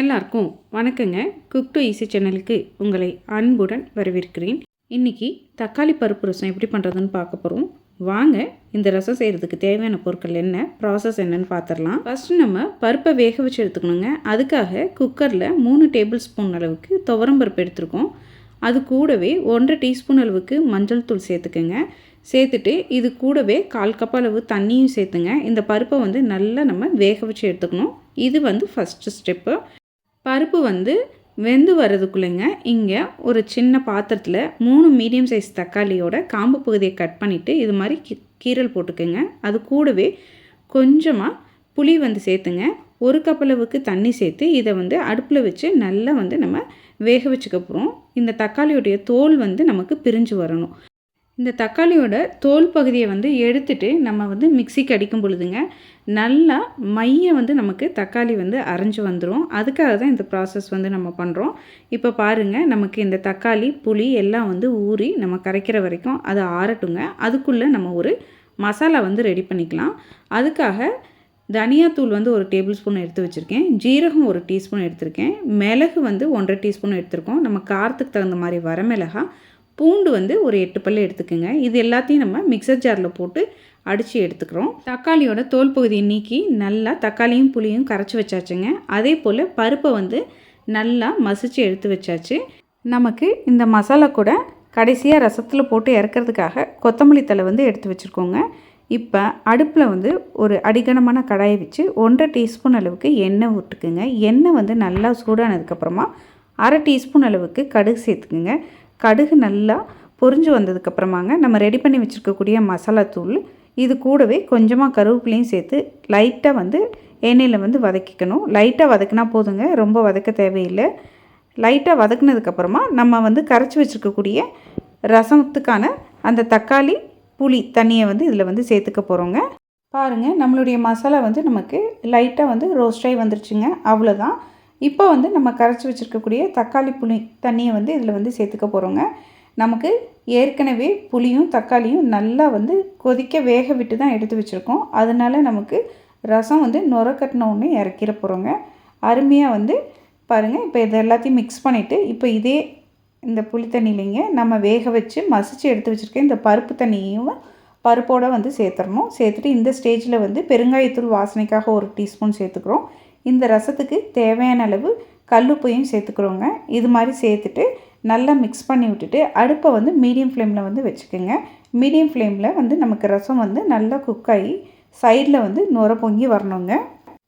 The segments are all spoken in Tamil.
எல்லாருக்கும் வணக்கங்க. குக் டு ஈஸி சேனலுக்கு உங்களை அன்புடன் வரவேற்கிறேன். இன்றைக்கி தக்காளி பருப்பு ரசம் எப்படி பண்ணுறதுன்னு பார்க்க போகிறோம் வாங்க இந்த ரசம் செய்கிறதுக்கு தேவையான பொருட்கள் என்ன ப்ராசஸ் என்னன்னு பார்த்துடலாம் ஃபஸ்ட்டு நம்ம பருப்பை வேக வச்சு எடுத்துக்கணுங்க. அதுக்காக குக்கரில் மூணு டேபிள் ஸ்பூன் அளவுக்கு துவரம் பருப்பு எடுத்துருக்கோம். அது கூடவே ஒன்றரை டீஸ்பூன் அளவுக்கு மஞ்சள் தூள் சேர்த்துக்கோங்க. சேர்த்துட்டு இது கூடவே கால் கப் அளவு தண்ணியும் சேர்த்துங்க. இந்த பருப்பை வந்து நல்லா நம்ம வேக வச்சு எடுத்துக்கணும். இது வந்து ஃபஸ்ட்டு ஸ்டெப்பு பருப்பு வந்து வெந்து வர்றதுக்குள்ளேங்க இங்கே ஒரு சின்ன பாத்திரத்தில் மூணு மீடியம் சைஸ் தக்காளியோட காம்பு பகுதியை கட் பண்ணிவிட்டு இது மாதிரி கீ கீரல் போட்டுக்கோங்க. அது கூடவே கொஞ்சமாக புளி வந்து சேர்த்துங்க. ஒரு கப்பளவுக்கு தண்ணி சேர்த்து இதை வந்து அடுப்பில் வச்சு நல்லா வந்து நம்ம வேக வச்சுக்க போகிறோம் இந்த தக்காளியோடைய தோல் வந்து நமக்கு பிரிஞ்சு வரணும். இந்த தக்காளியோட தோல் பகுதியை வந்து எடுத்துட்டு நம்ம வந்து மிக்சிக்கு அடிக்கும் பொழுதுங்க நல்லா மைய வந்து நமக்கு தக்காளி வந்து அரைஞ்சு வந்துடும் அதுக்காக தான் இந்த ப்ராசஸ் வந்து நம்ம பண்ணுறோம் இப்போ பாருங்கள் நமக்கு இந்த தக்காளி புளி எல்லாம் வந்து ஊறி நம்ம கரைக்கிற வரைக்கும் அது ஆறட்டுங்க. அதுக்குள்ளே நம்ம ஒரு மசாலா வந்து ரெடி பண்ணிக்கலாம். அதுக்காக தனியாத்தூள் வந்து ஒரு டேபிள் ஸ்பூன் எடுத்து வச்சுருக்கேன். ஜீரகம் ஒரு டீஸ்பூன் எடுத்திருக்கேன். மிளகு வந்து ஒன்றரை டீஸ்பூன் எடுத்திருக்கோம். நம்ம காரத்துக்கு தகுந்த மாதிரி வரமிளகா பூண்டு வந்து ஒரு எட்டு பல்லு எடுத்துக்கோங்க. இது எல்லாத்தையும் நம்ம மிக்சர் ஜாரில் போட்டு அடித்து எடுத்துக்கிறோம். தக்காளியோட தோல் பகுதியை நீக்கி நல்லா தக்காளியும் புளியும் கரைச்சி வச்சாச்சுங்க. அதே போல் பருப்பை வந்து நல்லா மசித்து எடுத்து வச்சாச்சு. நமக்கு இந்த மசாலா கூட கடைசியாக ரசத்தில் போட்டு இறக்கிறதுக்காக கொத்தமல்லி தலை வந்து எடுத்து வச்சுருக்கோங்க. இப்போ அடுப்பில் வந்து ஒரு அடிகனமான கடாயை வச்சு ஒன்றரை டீஸ்பூன் அளவுக்கு எண்ணெய் விட்டுக்குங்க எண்ணெய் வந்து நல்லா சூடானதுக்கப்புறமா அரை டீஸ்பூன் அளவுக்கு கடுகு சேர்த்துக்குங்க. கடுகு நல்லா பொரிஞ்சு வந்ததுக்கப்புறமாங்க நம்ம ரெடி பண்ணி வச்சுருக்கக்கூடிய மசாலா தூள். இது கூடவே கொஞ்சமாக கருவேப்பிலையும் சேர்த்து லைட்டாக வந்து எண்ணெயில் வந்து வதக்கிக்கணும். லைட்டாக வதக்கினா போதுங்க ரொம்ப வதக்க தேவையில்லை. லைட்டாக வதக்குனதுக்கப்புறமா நம்ம வந்து கரைச்சி வச்சுருக்கக்கூடிய ரசத்துக்கான அந்த தக்காளி புளி தண்ணியை வந்து இதில் வந்து சேர்த்துக்க போகிறோங்க பாருங்கள் நம்மளுடைய மசாலா வந்து நமக்கு லைட்டாக வந்து ரோஸ்டாகி வந்துருச்சுங்க. அவ்வளோதான் இப்போ வந்து நம்ம கரைச்சி வச்சுருக்கக்கூடிய தக்காளி புளி தண்ணியை வந்து இதில் வந்து சேர்த்துக்க போகிறோங்க நமக்கு ஏற்கனவே புளியும் தக்காளியும் நல்லா வந்து கொதிக்க வேக விட்டு தான் எடுத்து வச்சுருக்கோம். அதனால நமக்கு ரசம் வந்து நுர கட்டின இறக்கிற போகிறோங்க அருமையாக வந்து பாருங்கள் இப்போ இது எல்லாத்தையும் மிக்ஸ் பண்ணிவிட்டு இப்போ இதே இந்த புளி தண்ணியிலைங்க நம்ம வேக வச்சு மசித்து எடுத்து வச்சுருக்கேன் இந்த பருப்பு தண்ணியையும் பருப்போடு வந்து சேர்த்துடணும். சேர்த்துட்டு இந்த ஸ்டேஜில் வந்து பெருங்காயத்தூள் வாசனைக்காக ஒரு டீஸ்பூன் சேர்த்துக்கிறோம். இந்த ரசத்துக்கு தேவையான அளவு கல்லுப்பையும் சேர்த்துக்கிறோங்க. இது மாதிரி சேர்த்துட்டு நல்லா மிக்ஸ் பண்ணி விட்டுட்டு அடுப்பை வந்து மீடியம் ஃப்ளேமில் வந்து வச்சுக்கோங்க. மீடியம் ஃப்ளேமில் வந்து நமக்கு ரசம் வந்து நல்லா குக் ஆகி சைடில் வந்து நுர பொங்கி வரணுங்க.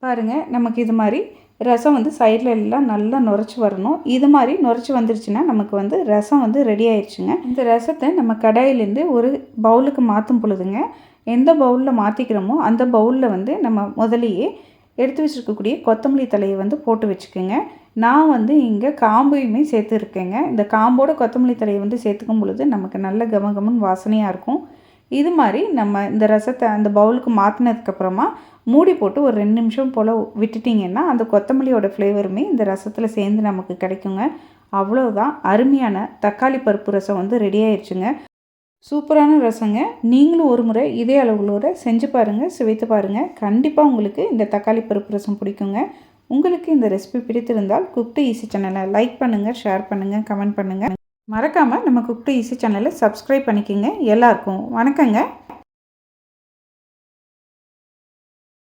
பாருங்கள் நமக்கு இது மாதிரி ரசம் வந்து சைடில் எல்லாம் நல்லா நுரைச்சி வரணும். இது மாதிரி நுரைச்சி வந்துருச்சுன்னா நமக்கு வந்து ரசம் வந்து ரெடி ஆயிடுச்சுங்க இந்த ரசத்தை நம்ம கடாயிலேருந்து ஒரு பவுலுக்கு மாற்றும் பொழுதுங்க எந்த பவுலில் மாற்றிக்கிறோமோ அந்த பவுலில் வந்து நம்ம முதலையே எடுத்து வச்சுருக்கக்கூடிய கொத்தமல்லி தலையை வந்து போட்டு வச்சுக்கோங்க. நான் வந்து இங்கே காம்பையுமே சேர்த்துருக்கேங்க இந்த காம்போட கொத்தமல்லி தலையை வந்து சேர்த்துக்கும் பொழுது நமக்கு நல்ல கமகமன் வாசனையாக இருக்கும். இது மாதிரி நம்ம இந்த ரசத்தை அந்த பவுலுக்கு மாற்றினதுக்கப்புறமா மூடி போட்டு ஒரு ரெண்டு நிமிஷம் போல் விட்டுட்டிங்கன்னா அந்த கொத்தமல்லியோட ஃப்ளேவருமே இந்த ரசத்தில் சேர்ந்து நமக்கு கிடைக்குங்க. அவ்வளோதான் அருமையான தக்காளி பருப்பு ரசம் வந்து ரெடி ஆயிடுச்சுங்க சூப்பரான ரசங்க. நீங்களும் ஒரு முறை இதே அளவுகளோட செஞ்சு பாருங்கள் சுவைத்து பாருங்கள் கண்டிப்பாக உங்களுக்கு இந்த தக்காளி பருப்பு ரசம் பிடிக்குங்க. உங்களுக்கு இந்த ரெசிபி பிடித்திருந்தால் குக்டு ஈஸி சேனலை லைக் பண்ணுங்கள் ஷேர் பண்ணுங்கள் கமெண்ட் பண்ணுங்கள் மறக்காமல் நம்ம குக்டு ஈஸி சேனலை சப்ஸ்கிரைப் பண்ணிக்கோங்க. எல்லாருக்கும் வணக்கங்க.